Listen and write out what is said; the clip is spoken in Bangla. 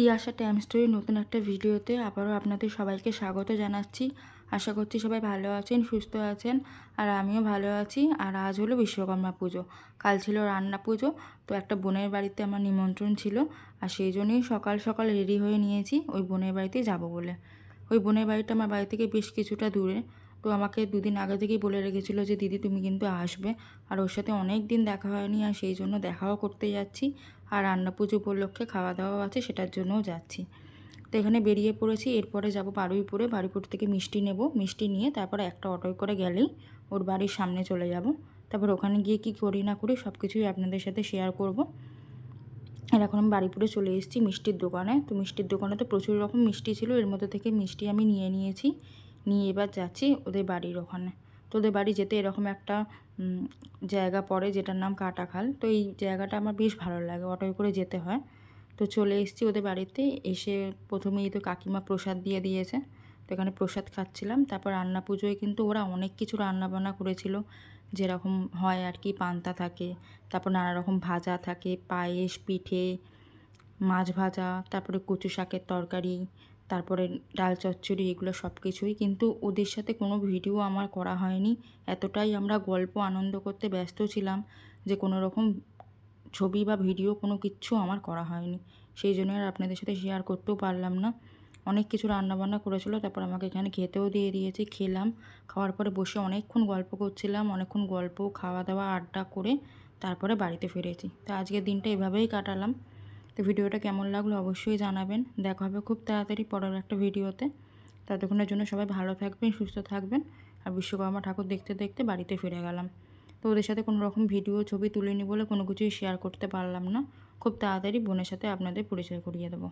তিয়াশা টাইম স্টোরি নতুন একটা ভিডিওতে আবারও আপনাদের সবাইকে স্বাগত জানাচ্ছি। আশা করছি সবাই ভালো আছেন, সুস্থ আছেন আর আমিও ভালো আছি। আর আজ হলো বিশ্বকর্মা পুজো। কাল ছিল রান্না পুজো, তো একটা বোনের বাড়িতে আমার নিমন্ত্রণ ছিল আর সেই জন্যই সকাল সকাল রেডি হয়ে নিয়েছি ওই বোনের বাড়িতে যাব বলে। ওই বোনের বাড়িটা আমার বাড়ি থেকে বেশ কিছুটা দূরে, তো আমাকে দুদিন আগে থেকেই বলে রেখেছিলো যে, দিদি, তুমি কিন্তু আসবে। আর ওর সাথে অনেক দিন দেখা হয়নি আর সেই জন্য দেখাও করতে যাচ্ছি। আর রান্না পুজো উপলক্ষে খাওয়া দাওয়াও আছে, সেটার জন্যও যাচ্ছি। তো এখানে বেরিয়ে পড়েছি, এরপরে যাব বারুইপুরে। বারুইপুর থেকে মিষ্টি নেব। মিষ্টি নিয়ে তারপরে একটা অটোয় করে গেলেই ওর বাড়ির সামনে চলে যাব। তারপর ওখানে গিয়ে কি করি না করি সব কিছুই আপনাদের সাথে শেয়ার করব। আর এখন আমি বাড়িপুরে চলে এসেছি মিষ্টির দোকানে। তো মিষ্টির দোকানে তো প্রচুর রকম মিষ্টি ছিল, এর মধ্যে থেকে মিষ্টি আমি নিয়ে নিয়েছি। নিয়ে এবার যাচ্ছি ওদের বাড়ির ওখানে। তো ওদের বাড়ি যেতে এরকম একটা জায়গা পড়ে যেটার নাম কাটাখাল। তো এই জায়গাটা আমার বেশ ভালো লাগে, অটোয় করে যেতে হয়। তো চলে এসেছি ওদের বাড়িতে, এসে প্রথমেই তো কাকিমা প্রসাদ দিয়ে দিয়েছে। তো এখানে প্রসাদ খাচ্ছিলাম, তারপর রান্না পুজোয় কিন্তু ওরা অনেক কিছু রান্না বান্না করেছিল। যেরকম হয় আর কি, পান্তা থাকে, তারপর নানা রকম ভাজা থাকে, পায়েস, পিঠে মাছ ভাজা, তারপরে কচু শাকের তরকারি, তারপরে ডাল চচ্চড়ি, এগুলো সব কিছুই। কিন্তু ওদের সাথে কোনো ভিডিও আমার করা হয়নি। এতটাই আমরা গল্প আনন্দ করতে ব্যস্ত ছিলাম যে কোনো রকম ছবি বা ভিডিও কোনো কিচ্ছু আমার করা হয়নি। সেই জন্য আর আপনাদের সাথে শেয়ার করতেও পারলাম না। অনেক কিছু রান্নাবান্না করেছিল, তারপর আমাকে এখানে খেতেও দিয়ে দিয়েছে, খেলাম। খাওয়ার পরে বসে অনেকক্ষণ গল্প করছিলাম, অনেকক্ষণ গল্প, খাওয়া দাওয়া, আড্ডা করে তারপরে বাড়িতে ফিরেছি। তো আজকের দিনটা এভাবেই কাটালাম। তো ভিডিওটা কেমন লাগল অবশ্যই জানাবেন। দেখা হবে খুব তাড়াতাড়ি পরের একটা ভিডিওতে। ততক্ষণের জন্য সবাই ভালো থাকবেন, সুস্থ থাকবেন। আর বিশ্বকর্মা ঠাকুর দেখতে দেখতে বাড়িতে ফিরে গেলাম। তো ওদের সাথে কোনো রকম ভিডিও, ছবি তুলিনি বলে কোনো কিছুই শেয়ার করতে পারলাম না। খুব তাড়াতাড়ি বোনের সাথে আপনাদের পরিচয় করিয়ে দেবো।